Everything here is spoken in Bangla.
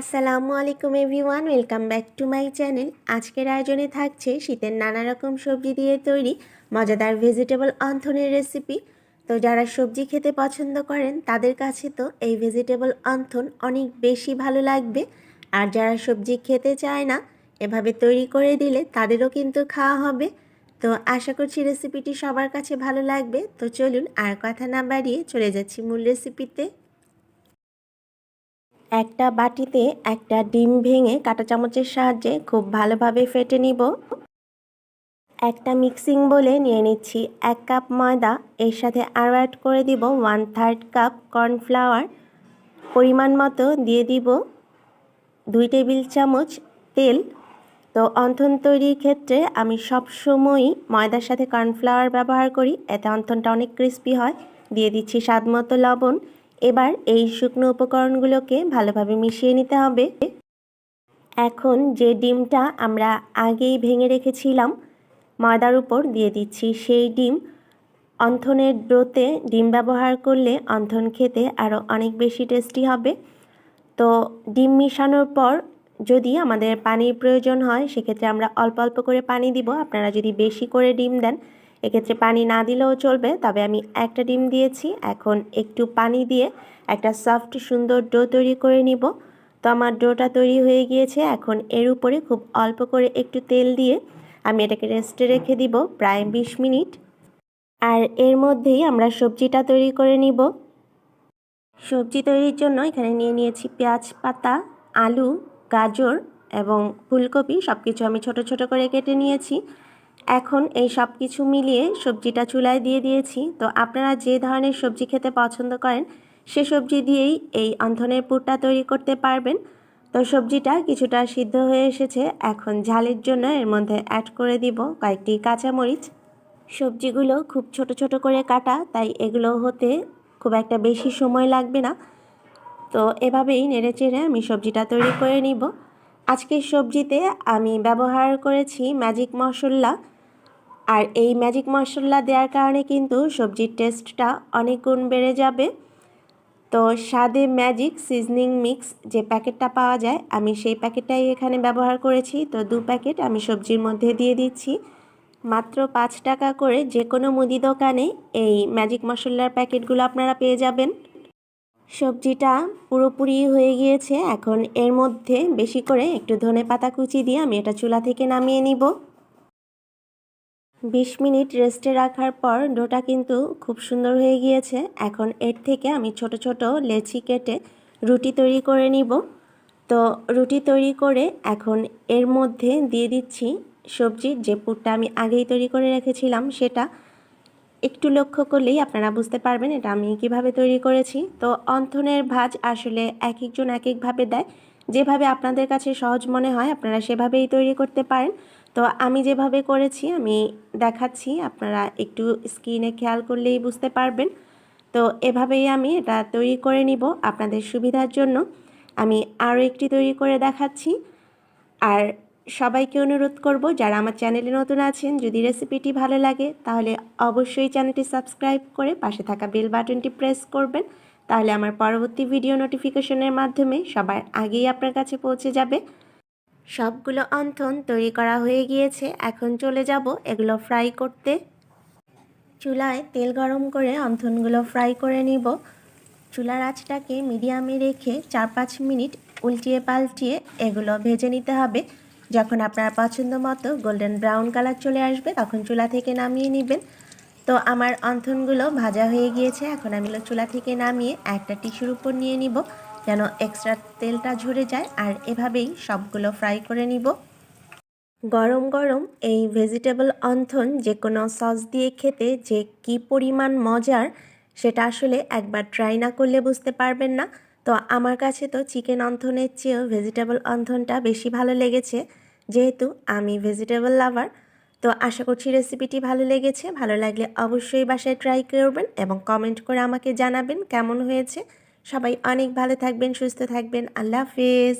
আসসালামু আলাইকুম everyone, welcome back to my channel. আজকের আয়োজনে থাকছে শীতের নানা রকম সবজি দিয়ে তৈরি মজাদার ভেজিটেবল অন্থনের রেসিপি। তো যারা সবজি খেতে পছন্দ করেন, তাদের কাছে তো এই ভেজিটেবল অন্থন অনেক বেশি ভালো লাগবে। আর যারা সবজি খেতে চায় না, এভাবে তৈরি করে দিলে তাদেরও কিন্তু খাওয়া হবে। তো আশা করছি রেসিপিটি সবার কাছে ভালো লাগবে। তো চলুন আর কথা না বাড়িয়ে চলে যাচ্ছি মূল রেসিপিতে। একটা বাটিতে একটা ডিম ভেঙে কাঁটা চামচের সাহায্যে খুব ভালোভাবে ফেটে নিব। একটা মিক্সিং বলে নিয়ে নিচ্ছি এক কাপ ময়দা। এর সাথে আরও অ্যাড করে দিব ওয়ান থার্ড কাপ কর্নফ্লাওয়ার। পরিমাণ মতো দিয়ে দিব দুই টেবিল চামচ তেল। তো অন্থন তৈরির ক্ষেত্রে আমি সব সবসময়ই ময়দার সাথে কর্নফ্লাওয়ার ব্যবহার করি। এতে অন্থনটা অনেক ক্রিস্পি হয়। দিয়ে দিচ্ছি স্বাদ মতো লবণ। এবার এই শুকনো উপকরণগুলোকে ভালোভাবে মিশিয়ে নিতে হবে। এখন যে ডিমটা আমরা আগেই ভেঙে রেখেছিলাম, ময়দার উপর দিয়ে দিচ্ছি সেই ডিম। অন্থনের ডোতে ডিম ব্যবহার করলে অন্থন খেতে আরও অনেক বেশি টেস্টি হবে। তো ডিম মিশানোর পর যদি আমাদের পানির প্রয়োজন হয়, সেক্ষেত্রে আমরা অল্প অল্প করে পানি দিব। আপনারা যদি বেশি করে ডিম দেন এক্ষেত্রে পানি না দিলেও চলবে, তবে আমি একটা ডিম দিয়েছি। এখন একটু পানি দিয়ে একটা সফট, সুন্দর ডো তৈরি করে নিব। তো আমার ডোটা তৈরি হয়ে গিয়েছে। এখন এর উপরে খুব অল্প করে একটু তেল দিয়ে আমি এটাকে রেস্টে রেখে দিব প্রায় বিশ মিনিট। আর এর মধ্যেই আমরা সবজিটা তৈরি করে নিব। সবজি তৈরির জন্য এখানে নিয়ে নিয়েছি পেঁয়াজ পাতা, আলু, গাজর এবং ফুলকপি। সব কিছু আমি ছোট ছোট করে কেটে নিয়েছি। এখন এই সব কিছু মিলিয়ে সবজিটা চুলায় দিয়ে দিয়েছি। তো আপনারা যে ধরনের সবজি খেতে পছন্দ করেন, সে সবজি দিয়েই এই অন্ধনের পুরটা তৈরি করতে পারবেন। তো সবজিটা কিছুটা সিদ্ধ হয়ে এসেছে। এখন ঝালের জন্য এর মধ্যে অ্যাড করে দিব কয়েকটি কাঁচামরিচ। সবজিগুলো খুব ছোট ছোট করে কাটা, তাই এগুলো হতে খুব একটা বেশি সময় লাগবে না। তো এভাবেই নেড়ে চেড়ে আমি সবজিটা তৈরি করে নিব। আজকের সবজিতে আমি ব্যবহার করেছি ম্যাজিক মশলা। আর এই ম্যাজিক মশলা দেওয়ার কারণে কিন্তু সবজির টেস্টটা অনেক গুণ বেড়ে যাবে। তো স্বাদে ম্যাজিক সিজনিং মিক্স যে প্যাকেটটা পাওয়া যায়, আমি সেই প্যাকেটটাই এখানে ব্যবহার করেছি। তো দু প্যাকেট আমি সবজির মধ্যে দিয়ে দিচ্ছি। মাত্র পাঁচ টাকা করে যে কোনো মুদি দোকানে এই ম্যাজিক মশলার প্যাকেটগুলো আপনারা পেয়ে যাবেন। সবজিটা পুরোপুরি হয়ে গিয়েছে, এখন এর মধ্যে বেশি করে একটু ধনে পাতা কুচি দিয়ে আমি এটা চুলা থেকে নামিয়ে নিব। বিশ মিনিট রেস্টে রাখার পর ডোটা কিন্তু খুব সুন্দর হয়ে গিয়েছে, এখন এর থেকে আমি ছোট ছোট লেচি কেটে রুটি তৈরি করে নিব। তো রুটি তৈরি করে এখন এর মধ্যে দিয়ে দিচ্ছি সবজির যে পুরটা আমি আগেই তৈরি করে রেখেছিলাম সেটা। একটু লক্ষ্য করলেই আপনারা বুঝতে পারবেন এটা আমি কীভাবে তৈরি করেছি। তো অন্থনের ভাজ আসলে এক একজন এক একভাবে দেয়। যেভাবে আপনাদের কাছে সহজ মনে হয় আপনারা সেভাবেই তৈরি করতে পারেন। তো আমি যেভাবে করেছি, আমি দেখাচ্ছি, আপনারা একটু স্ক্রিনে খেয়াল করলেই বুঝতে পারবেন। তো এভাবেই আমি এটা তৈরি করে নিব আপনাদের সুবিধার জন্য। আমি আরও একটি তৈরি করে দেখাচ্ছি। আর সবাইকে অনুরোধ করব, যারা আমার চ্যানেলে নতুন আছেন, যদি রেসিপিটি ভালো লাগে, তাহলে অবশ্যই চ্যানেলটি সাবস্ক্রাইব করে পাশে থাকা বেল বাটনটি প্রেস করবেন। তাহলে আমার পরবর্তী ভিডিও নোটিফিকেশনের মাধ্যমে সবার আগেই আপনার কাছে পৌঁছে যাবে। সবগুলো অন্থন তৈরি করা হয়ে গিয়েছে, এখন চলে যাব এগুলো ফ্রাই করতে। চুলায় তেল গরম করে অন্থনগুলো ফ্রাই করে নিব। চুলার আঁচটাকে মিডিয়ামে রেখে চার পাঁচ মিনিট উল্টিয়ে পাল্টিয়ে এগুলো ভেজে নিতে হবে। যখন আপনার পছন্দ মতো গোল্ডেন ব্রাউন কালার চলে আসবে, তখন চুলা থেকে নামিয়ে নেবেন। তো আমার অন্থনগুলো ভাজা হয়ে গিয়েছে, এখন আমি চুলা থেকে নামিয়ে একটা টিস্যুর উপর নিয়ে নিব, যেন এক্সট্রা তেলটা ঝরে যায়, আর এভাবেই সবগুলো ফ্রাই করে নিব। গরম গরম এই ভেজিটেবল অন্থন যে কোনো সস দিয়ে খেতে যে কি পরিমাণ মজার, সেটা আসলে একবার ট্রাই না করলে বুঝতে পারবেন না। তো আমার কাছে তো চিকেন অন্থনের চেয়েও ভেজিটেবল অন্থনটা বেশি ভালো লেগেছে, যেহেতু আমি ভেজিটেবল লাভার তো আশা করছি রেসিপিটি ভালো লেগেছে। ভালো লাগলে অবশ্যই বাসায় ট্রাই করবেন এবং কমেন্ট করে আমাকে জানাবেন কেমন হয়েছে। সবাই অনেক ভালো থাকবেন, সুস্থ থাকবেন। আল্লাহ হাফেজ।